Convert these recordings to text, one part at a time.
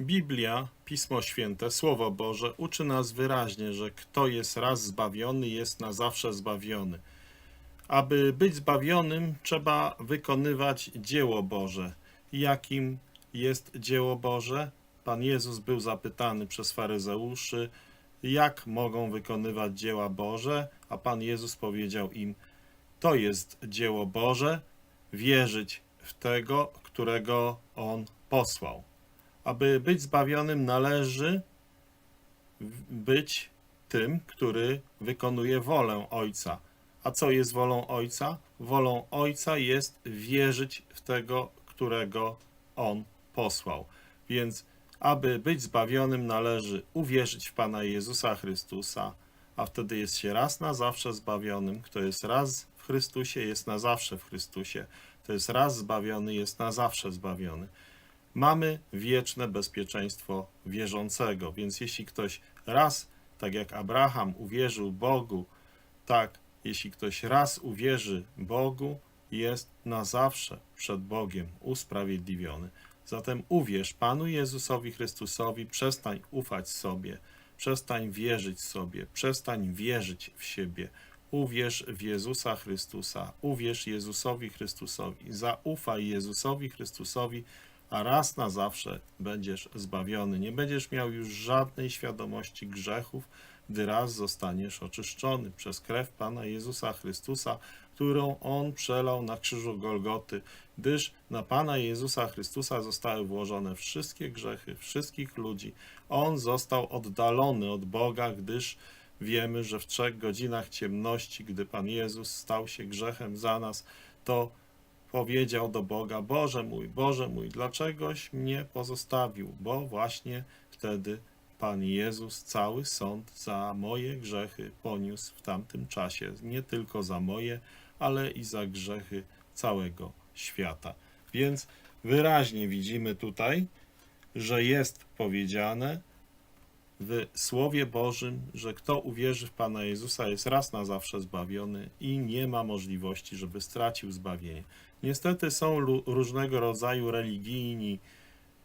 Biblia, Pismo Święte, Słowo Boże uczy nas wyraźnie, że kto jest raz zbawiony, jest na zawsze zbawiony. Aby być zbawionym, trzeba wykonywać dzieło Boże. Jakim jest dzieło Boże? Pan Jezus był zapytany przez faryzeuszy, jak mogą wykonywać dzieła Boże, a Pan Jezus powiedział im: To jest dzieło Boże, wierzyć w tego, którego On posłał. Aby być zbawionym, należy być tym, który wykonuje wolę Ojca. A co jest wolą Ojca? Wolą Ojca jest wierzyć w tego, którego On posłał. Więc, aby być zbawionym, należy uwierzyć w Pana Jezusa Chrystusa, a wtedy jest się raz na zawsze zbawionym. Kto jest raz w Chrystusie, jest na zawsze w Chrystusie. Kto jest raz zbawiony, jest na zawsze zbawiony mamy wieczne bezpieczeństwo wierzącego. Więc jeśli ktoś raz, tak jak Abraham, uwierzył Bogu, tak, jeśli ktoś raz uwierzy Bogu, jest na zawsze przed Bogiem usprawiedliwiony. Zatem uwierz Panu Jezusowi Chrystusowi, przestań ufać sobie, przestań wierzyć sobie, przestań wierzyć w siebie. Uwierz w Jezusa Chrystusa, uwierz Jezusowi Chrystusowi, zaufaj Jezusowi Chrystusowi, a raz na zawsze będziesz zbawiony. Nie będziesz miał już żadnej świadomości grzechów, gdy raz zostaniesz oczyszczony przez krew Pana Jezusa Chrystusa, którą On przelał na krzyżu Golgoty, gdyż na Pana Jezusa Chrystusa zostały włożone wszystkie grzechy wszystkich ludzi. On został oddalony od Boga, gdyż wiemy, że w trzech godzinach ciemności, gdy Pan Jezus stał się grzechem za nas, to powiedział do Boga: Boże mój, Boże mój, dlaczegoś mnie pozostawił? Bo właśnie wtedy Pan Jezus cały sąd za moje grzechy poniósł w tamtym czasie. Nie tylko za moje, ale i za grzechy całego świata. Więc wyraźnie widzimy tutaj, że jest powiedziane w Słowie Bożym, że kto uwierzy w Pana Jezusa jest raz na zawsze zbawiony i nie ma możliwości, żeby stracił zbawienie. Niestety są różnego rodzaju religijni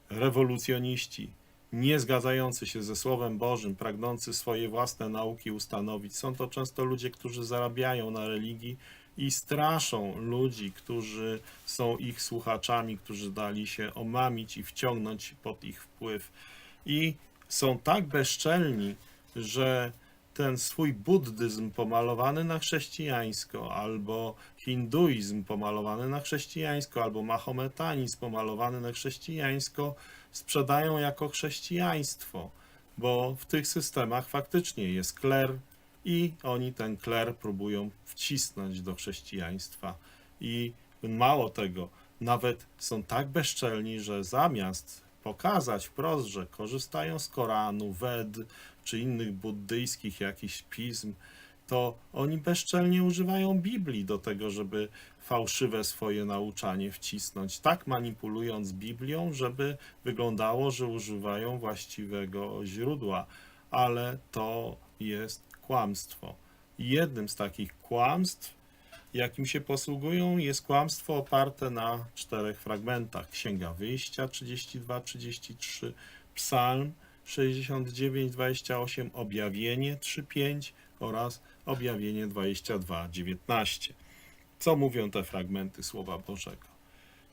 rewolucjoniści, nie zgadzający się ze Słowem Bożym, pragnący swoje własne nauki ustanowić. Są to często ludzie, którzy zarabiają na religii i straszą ludzi, którzy są ich słuchaczami, którzy dali się omamić i wciągnąć pod ich wpływ. I są tak bezczelni, że ten swój buddyzm pomalowany na chrześcijańsko, albo hinduizm pomalowany na chrześcijańsko, albo mahometanizm pomalowany na chrześcijańsko sprzedają jako chrześcijaństwo, bo w tych systemach faktycznie jest kler i oni ten kler próbują wcisnąć do chrześcijaństwa. I mało tego, nawet są tak bezczelni, że zamiast pokazać wprost, że korzystają z Koranu, Wed czy innych buddyjskich jakichś pism, to oni bezczelnie używają Biblii do tego, żeby fałszywe swoje nauczanie wcisnąć, tak manipulując Biblią, żeby wyglądało, że używają właściwego źródła, ale to jest kłamstwo. Jednym z takich kłamstw, jakim się posługują, jest kłamstwo oparte na czterech fragmentach. Księga Wyjścia 32-33, Psalm 69-28, Objawienie 3-5 oraz Objawienie 22-19. Co mówią te fragmenty Słowa Bożego?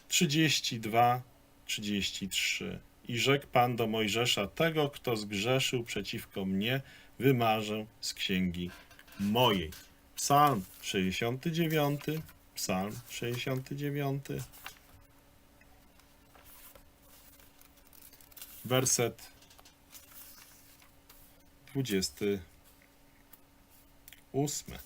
32-33 I rzekł Pan do Mojżesza, tego, kto zgrzeszył przeciwko mnie, wymarzę z księgi mojej. Psalm 69, Psalm 69, werset 28.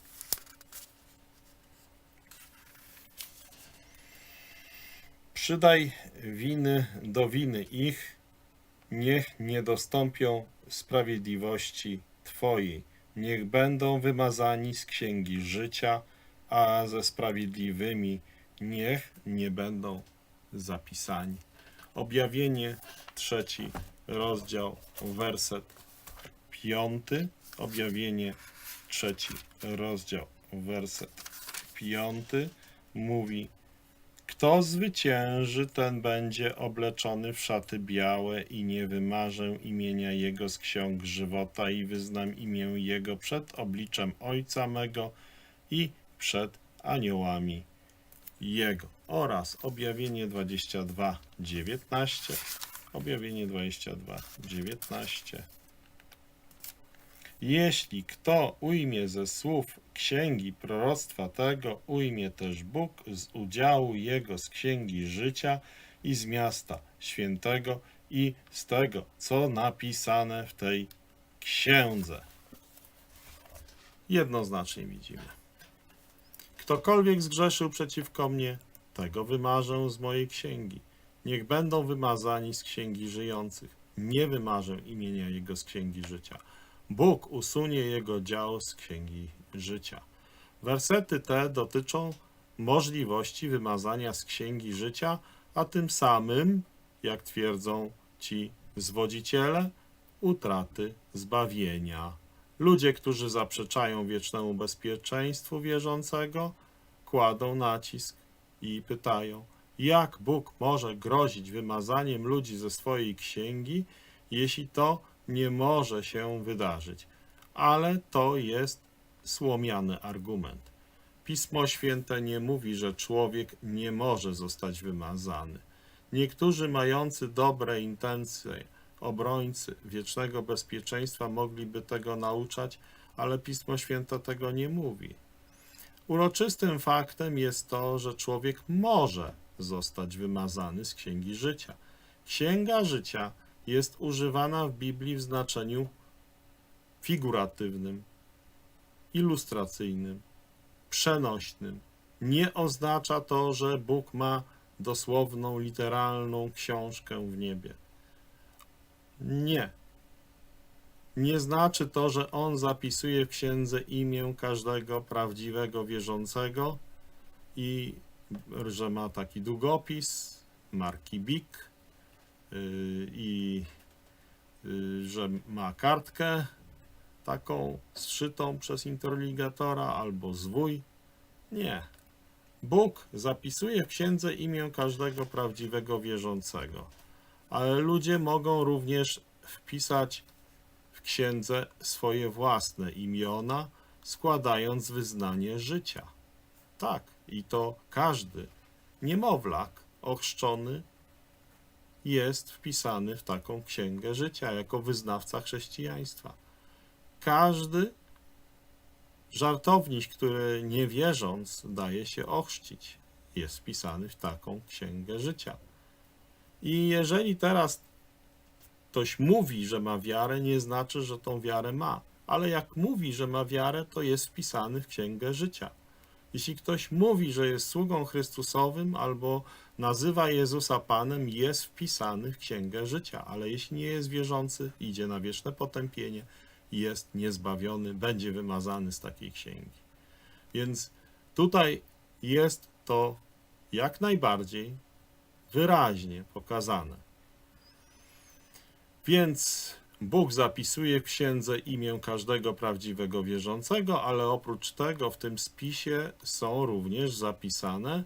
Przydaj winy do winy ich, niech nie dostąpią sprawiedliwości Twojej. Niech będą wymazani z księgi życia, a ze sprawiedliwymi niech nie będą zapisani. Objawienie trzeci rozdział, werset piąty. Objawienie trzeci rozdział, werset piąty mówi: Kto zwycięży, ten będzie obleczony w szaty białe i nie wymarzę imienia Jego z ksiąg żywota i wyznam imię Jego przed obliczem Ojca mego i przed aniołami Jego. Oraz objawienie 22, 19. Objawienie 22, 19. Jeśli kto ujmie ze słów księgi proroctwa tego, ujmie też Bóg z udziału jego z księgi życia i z miasta świętego i z tego, co napisane w tej księdze. Jednoznacznie widzimy. Ktokolwiek zgrzeszył przeciwko mnie, tego wymarzę z mojej księgi. Niech będą wymazani z księgi żyjących. Nie wymarzę imienia jego z księgi życia. Bóg usunie jego dział z księgi życia. Wersety te dotyczą możliwości wymazania z księgi życia, a tym samym, jak twierdzą ci zwodziciele, utraty zbawienia. Ludzie, którzy zaprzeczają wiecznemu bezpieczeństwu wierzącego, kładą nacisk i pytają, jak Bóg może grozić wymazaniem ludzi ze swojej księgi, jeśli to nie może się wydarzyć. Ale to jest słomiany argument. Pismo Święte nie mówi, że człowiek nie może zostać wymazany. Niektórzy mający dobre intencje, obrońcy wiecznego bezpieczeństwa mogliby tego nauczać, ale Pismo Święte tego nie mówi. Uroczystym faktem jest to, że człowiek może zostać wymazany z Księgi Życia. Księga Życia jest używana w Biblii w znaczeniu figuratywnym, ilustracyjnym, przenośnym. Nie oznacza to, że Bóg ma dosłowną, literalną książkę w niebie. Nie. Nie znaczy to, że On zapisuje w księdze imię każdego prawdziwego wierzącego i że ma taki długopis, marki yy, i yy, że ma kartkę taką zszytą przez interligatora albo zwój. Nie. Bóg zapisuje w księdze imię każdego prawdziwego wierzącego, ale ludzie mogą również wpisać w księdze swoje własne imiona, składając wyznanie życia. Tak, i to każdy niemowlak ochrzczony jest wpisany w taką księgę życia jako wyznawca chrześcijaństwa. Każdy żartowniś, który nie wierząc daje się ochrzcić, jest wpisany w taką księgę życia. I jeżeli teraz ktoś mówi, że ma wiarę, nie znaczy, że tą wiarę ma. Ale jak mówi, że ma wiarę, to jest wpisany w księgę życia. Jeśli ktoś mówi, że jest sługą Chrystusowym albo nazywa Jezusa Panem, jest wpisany w księgę życia. Ale jeśli nie jest wierzący, idzie na wieczne potępienie, jest niezbawiony, będzie wymazany z takiej księgi. Więc tutaj jest to jak najbardziej wyraźnie pokazane. Więc Bóg zapisuje w księdze imię każdego prawdziwego wierzącego, ale oprócz tego w tym spisie są również zapisane,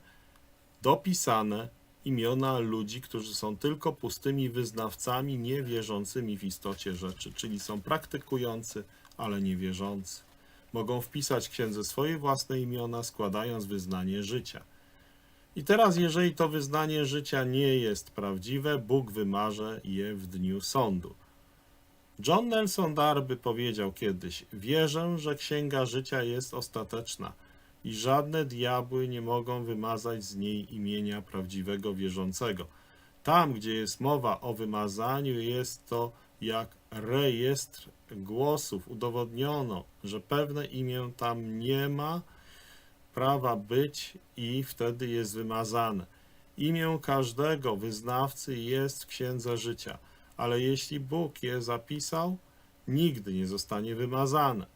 dopisane imiona ludzi, którzy są tylko pustymi wyznawcami, niewierzącymi w istocie rzeczy, czyli są praktykujący, ale niewierzący. Mogą wpisać księdze swoje własne imiona, składając wyznanie życia. I teraz, jeżeli to wyznanie życia nie jest prawdziwe, Bóg wymarze je w dniu sądu. John Nelson Darby powiedział kiedyś: Wierzę, że księga życia jest ostateczna i żadne diabły nie mogą wymazać z niej imienia prawdziwego wierzącego. Tam, gdzie jest mowa o wymazaniu, jest to jak rejestr głosów. Udowodniono, że pewne imię tam nie ma prawa być i wtedy jest wymazane. Imię każdego wyznawcy jest w księdze życia, ale jeśli Bóg je zapisał, nigdy nie zostanie wymazane.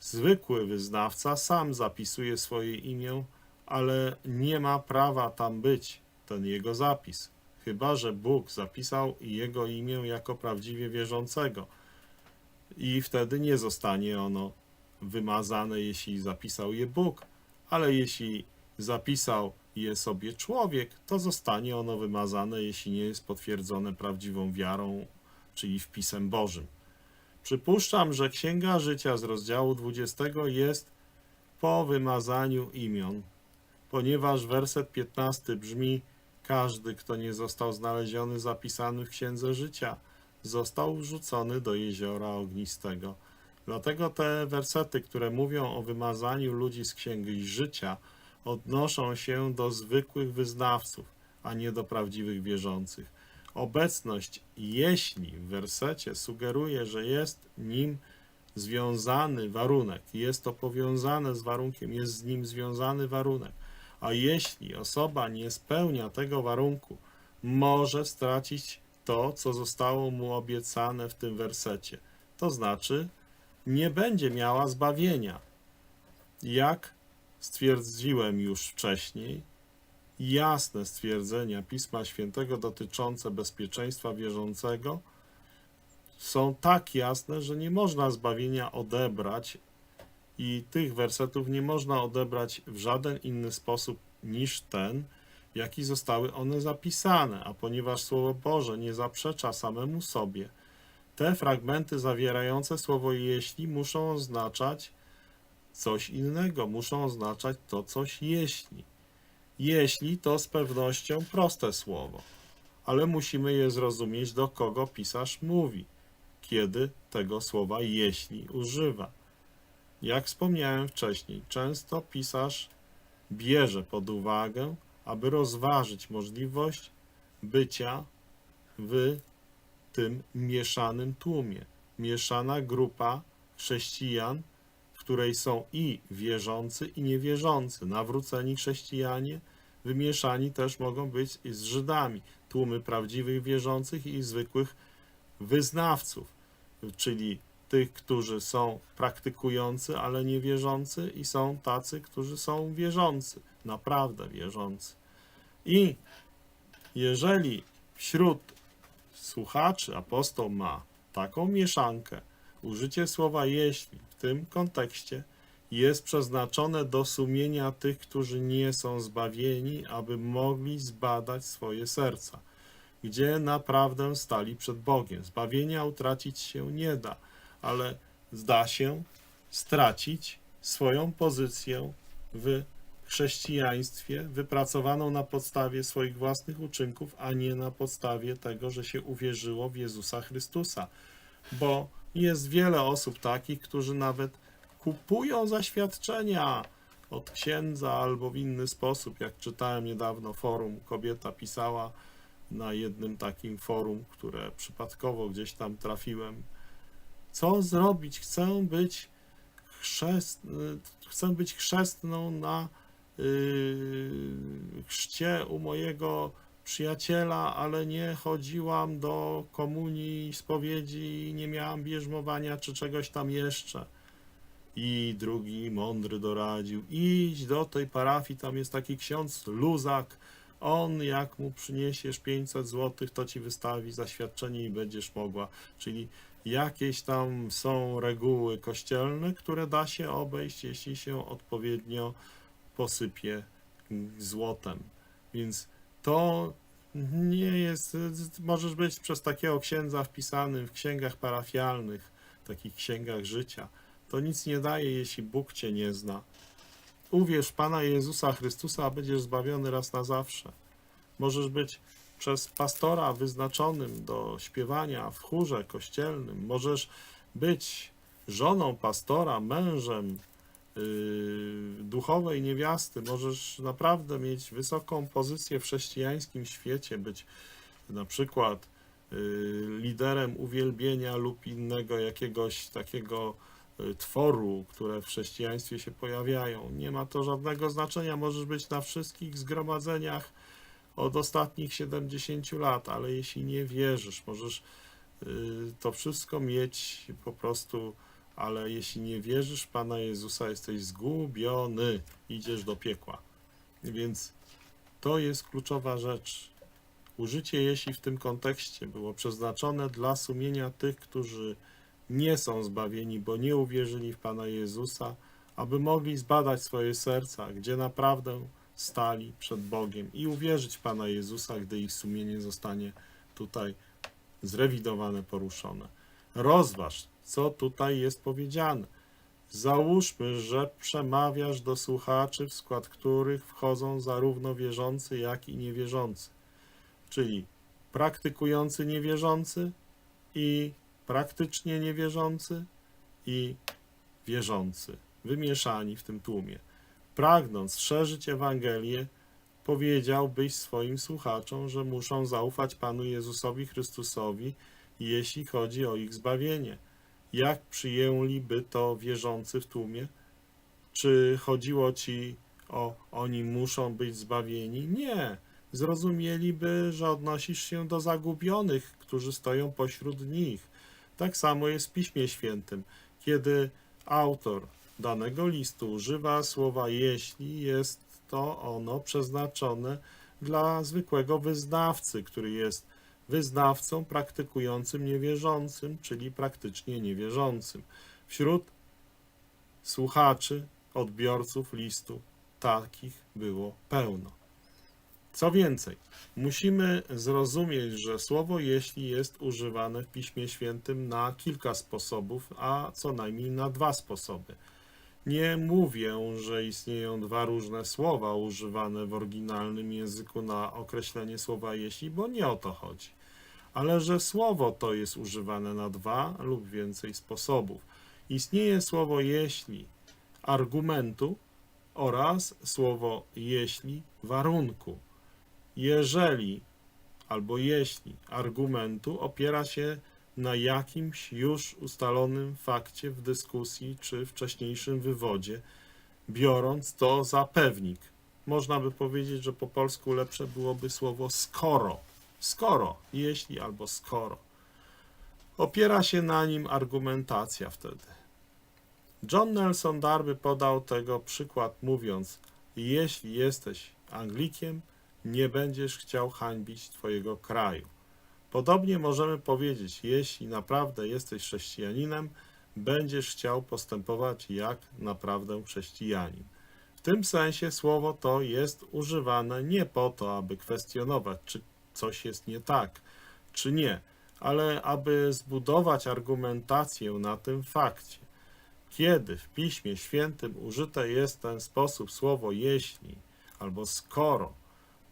Zwykły wyznawca sam zapisuje swoje imię, ale nie ma prawa tam być ten jego zapis, chyba że Bóg zapisał jego imię jako prawdziwie wierzącego. I wtedy nie zostanie ono wymazane, jeśli zapisał je Bóg, ale jeśli zapisał je sobie człowiek, to zostanie ono wymazane, jeśli nie jest potwierdzone prawdziwą wiarą, czyli wpisem Bożym. Przypuszczam, że Księga Życia z rozdziału 20 jest po wymazaniu imion, ponieważ werset 15 brzmi: Każdy, kto nie został znaleziony zapisany w Księdze Życia, został wrzucony do jeziora ognistego. Dlatego te wersety, które mówią o wymazaniu ludzi z Księgi Życia, odnoszą się do zwykłych wyznawców, a nie do prawdziwych wierzących. Obecność jeśli w wersecie sugeruje, że jest nim związany warunek, jest to powiązane z warunkiem, jest z nim związany warunek. A jeśli osoba nie spełnia tego warunku, może stracić to, co zostało mu obiecane w tym wersecie. To znaczy, nie będzie miała zbawienia. Jak stwierdziłem już wcześniej, jasne stwierdzenia Pisma Świętego dotyczące bezpieczeństwa wierzącego. Są tak jasne, że nie można zbawienia odebrać i tych wersetów nie można odebrać w żaden inny sposób niż ten, w jaki zostały one zapisane, a ponieważ Słowo Boże nie zaprzecza samemu sobie, te fragmenty zawierające słowo jeśli muszą oznaczać coś innego, muszą oznaczać to coś jeśli. Jeśli to z pewnością proste słowo, ale musimy je zrozumieć, do kogo pisarz mówi, kiedy tego słowa jeśli używa. Jak wspomniałem wcześniej, często pisarz bierze pod uwagę, aby rozważyć możliwość bycia w tym mieszanym tłumie. Mieszana grupa chrześcijan, której są i wierzący, i niewierzący. Nawróceni chrześcijanie wymieszani też mogą być z Żydami. Tłumy prawdziwych wierzących i zwykłych wyznawców, czyli tych, którzy są praktykujący, ale niewierzący, i są tacy, którzy są wierzący, naprawdę wierzący. I jeżeli wśród słuchaczy apostoł ma taką mieszankę, użycie słowa jeśli tym kontekście jest przeznaczone do sumienia tych, którzy nie są zbawieni, aby mogli zbadać swoje serca, gdzie naprawdę stali przed Bogiem. Zbawienia utracić się nie da, ale zda się stracić swoją pozycję w chrześcijaństwie wypracowaną na podstawie swoich własnych uczynków, a nie na podstawie tego, że się uwierzyło w Jezusa Chrystusa. Bo jest wiele osób takich, którzy nawet kupują zaświadczenia od księdza albo w inny sposób. Jak czytałem niedawno forum, kobieta pisała na jednym takim forum, które przypadkowo gdzieś tam trafiłem. Co zrobić? Chcę być chrzest, chcę być chrzestną na yy, chrzcie u mojego przyjaciela, ale nie chodziłam do komunii, spowiedzi, nie miałam bierzmowania czy czegoś tam jeszcze. I drugi mądry doradził, idź do tej parafii, tam jest taki ksiądz Luzak, on jak mu przyniesiesz 500 zł, to ci wystawi zaświadczenie i będziesz mogła. Czyli jakieś tam są reguły kościelne, które da się obejść, jeśli się odpowiednio posypie złotem. Więc to nie jest, możesz być przez takiego księdza wpisanym w księgach parafialnych, takich księgach życia. To nic nie daje, jeśli Bóg cię nie zna. Uwierz Pana Jezusa Chrystusa, a będziesz zbawiony raz na zawsze. Możesz być przez pastora wyznaczonym do śpiewania w chórze kościelnym. Możesz być żoną pastora, mężem duchowej niewiasty. Możesz naprawdę mieć wysoką pozycję w chrześcijańskim świecie, być na przykład yy, liderem uwielbienia lub innego jakiegoś takiego y, tworu, które w chrześcijaństwie się pojawiają. Nie ma to żadnego znaczenia. Możesz być na wszystkich zgromadzeniach od ostatnich 70 lat, ale jeśli nie wierzysz, możesz to wszystko mieć po prostu, ale jeśli nie wierzysz w Pana Jezusa, jesteś zgubiony, idziesz do piekła. Więc to jest kluczowa rzecz. Użycie jeśli w tym kontekście było przeznaczone dla sumienia tych, którzy nie są zbawieni, bo nie uwierzyli w Pana Jezusa, aby mogli zbadać swoje serca, gdzie naprawdę stali przed Bogiem i uwierzyć w Pana Jezusa, gdy ich sumienie zostanie tutaj zrewidowane, poruszone. Rozważ, co tutaj jest powiedziane. Załóżmy, że przemawiasz do słuchaczy, w skład których wchodzą zarówno wierzący, jak i niewierzący, czyli praktykujący niewierzący i praktycznie niewierzący i wierzący, wymieszani w tym tłumie. Pragnąc szerzyć Ewangelię, powiedziałbyś swoim słuchaczom, że muszą zaufać Panu Jezusowi Chrystusowi, jeśli chodzi o ich zbawienie. Jak przyjęliby to wierzący w tłumie? Czy chodziło ci o oni muszą być zbawieni? Nie. Zrozumieliby, że odnosisz się do zagubionych, którzy stoją pośród nich. Tak samo jest w Piśmie Świętym. Kiedy autor danego listu używa słowa jeśli, jest to ono przeznaczone dla zwykłego wyznawcy, który jest wyznawcą praktykującym niewierzącym, czyli praktycznie niewierzącym. Wśród słuchaczy, odbiorców listu takich było pełno. Co więcej, musimy zrozumieć, że słowo jeśli jest używane w Piśmie Świętym na kilka sposobów, a co najmniej na dwa sposoby. Nie mówię, że istnieją dwa różne słowa używane w oryginalnym języku na określenie słowa jeśli, bo nie o to chodzi. Ale że słowo to jest używane na dwa lub więcej sposobów. Istnieje słowo jeśli argumentu oraz słowo jeśli warunku. Jeżeli albo jeśli argumentu opiera się na jakimś już ustalonym fakcie w dyskusji czy wcześniejszym wywodzie, biorąc to za pewnik. Można by powiedzieć, że po polsku lepsze byłoby słowo skoro. Skoro, jeśli albo skoro. Opiera się na nim argumentacja wtedy. John Nelson Darby podał tego przykład mówiąc: Jeśli jesteś Anglikiem, nie będziesz chciał hańbić Twojego kraju. Podobnie możemy powiedzieć, jeśli naprawdę jesteś chrześcijaninem, będziesz chciał postępować jak naprawdę chrześcijanin. W tym sensie słowo to jest używane nie po to, aby kwestionować, czy coś jest nie tak, czy nie, ale aby zbudować argumentację na tym fakcie. Kiedy w Piśmie Świętym użyte jest ten sposób słowo jeśli albo skoro,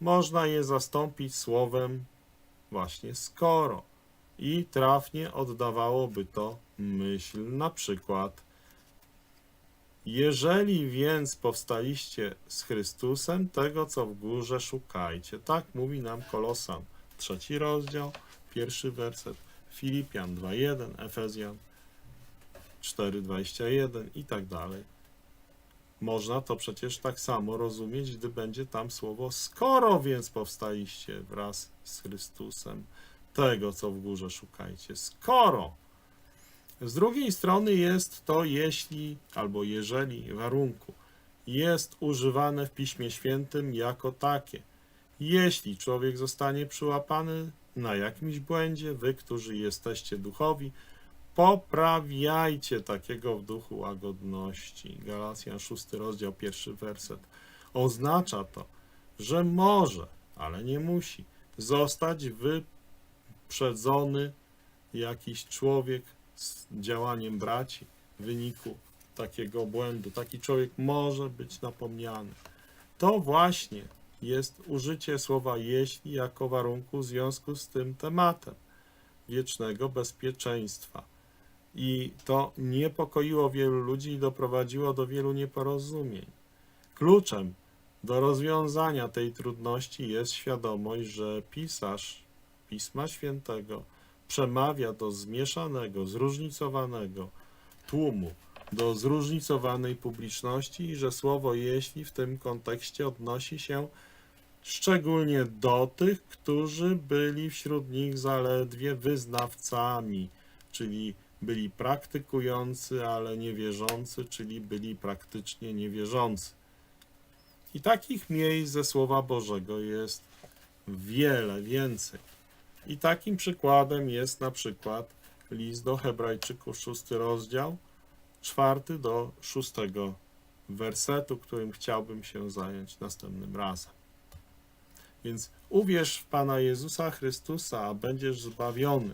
można je zastąpić słowem właśnie skoro i trafnie oddawałoby to myśl na przykład jeżeli więc powstaliście z Chrystusem, tego co w górze szukajcie. Tak mówi nam Kolosan, trzeci rozdział, pierwszy werset, Filipian 2.1, Efezjan 4.21 i tak dalej. Można to przecież tak samo rozumieć, gdy będzie tam słowo skoro więc powstaliście wraz z Chrystusem, tego co w górze szukajcie. Skoro. Z drugiej strony jest to jeśli albo jeżeli warunku. Jest używane w Piśmie Świętym jako takie. Jeśli człowiek zostanie przyłapany na jakimś błędzie, wy, którzy jesteście duchowi, poprawiajcie takiego w duchu łagodności. Galacjan 6 rozdział, pierwszy werset. Oznacza to, że może, ale nie musi, zostać wyprzedzony jakiś człowiek z działaniem braci w wyniku takiego błędu. Taki człowiek może być napomniany. To właśnie jest użycie słowa jeśli jako warunku w związku z tym tematem wiecznego bezpieczeństwa. I to niepokoiło wielu ludzi i doprowadziło do wielu nieporozumień. Kluczem do rozwiązania tej trudności jest świadomość, że pisarz Pisma Świętego przemawia do zmieszanego, zróżnicowanego tłumu, do zróżnicowanej publiczności i że słowo jeśli w tym kontekście odnosi się szczególnie do tych, którzy byli wśród nich zaledwie wyznawcami, czyli byli praktykujący, ale niewierzący, czyli byli praktycznie niewierzący. I takich miejsc ze Słowa Bożego jest wiele więcej. I takim przykładem jest na przykład list do Hebrajczyków, szósty rozdział, czwarty do szóstego wersetu, którym chciałbym się zająć następnym razem. Więc uwierz w Pana Jezusa Chrystusa, a będziesz zbawiony.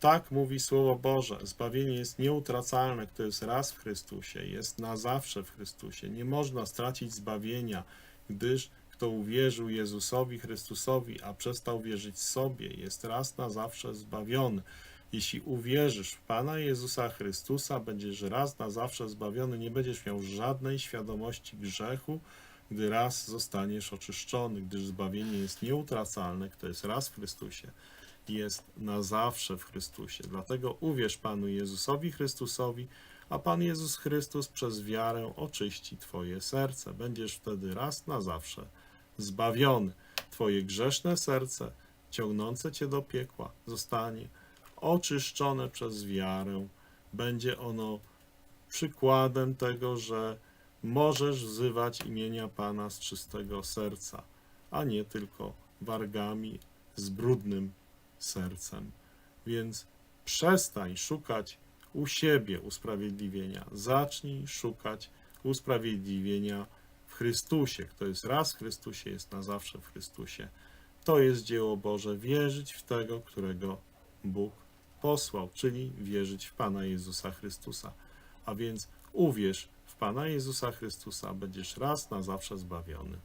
Tak mówi Słowo Boże. Zbawienie jest nieutracalne, kto jest raz w Chrystusie, jest na zawsze w Chrystusie. Nie można stracić zbawienia, gdyż kto uwierzył Jezusowi Chrystusowi, a przestał wierzyć sobie, jest raz na zawsze zbawiony. Jeśli uwierzysz w Pana Jezusa Chrystusa, będziesz raz na zawsze zbawiony, nie będziesz miał żadnej świadomości grzechu, gdy raz zostaniesz oczyszczony, gdyż zbawienie jest nieutracalne, kto jest raz w Chrystusie, jest na zawsze w Chrystusie. Dlatego uwierz Panu Jezusowi Chrystusowi, a Pan Jezus Chrystus przez wiarę oczyści Twoje serce. Będziesz wtedy raz na zawsze zbawiony. Twoje grzeszne serce, ciągnące Cię do piekła, zostanie oczyszczone przez wiarę. Będzie ono przykładem tego, że możesz wzywać imienia Pana z czystego serca, a nie tylko wargami z brudnym sercem. Więc przestań szukać u siebie usprawiedliwienia. Zacznij szukać usprawiedliwienia w Chrystusie. Kto jest raz w Chrystusie, jest na zawsze w Chrystusie. To jest dzieło Boże. Wierzyć w tego, którego Bóg posłał, czyli wierzyć w Pana Jezusa Chrystusa. A więc uwierz w Pana Jezusa Chrystusa, będziesz raz na zawsze zbawiony.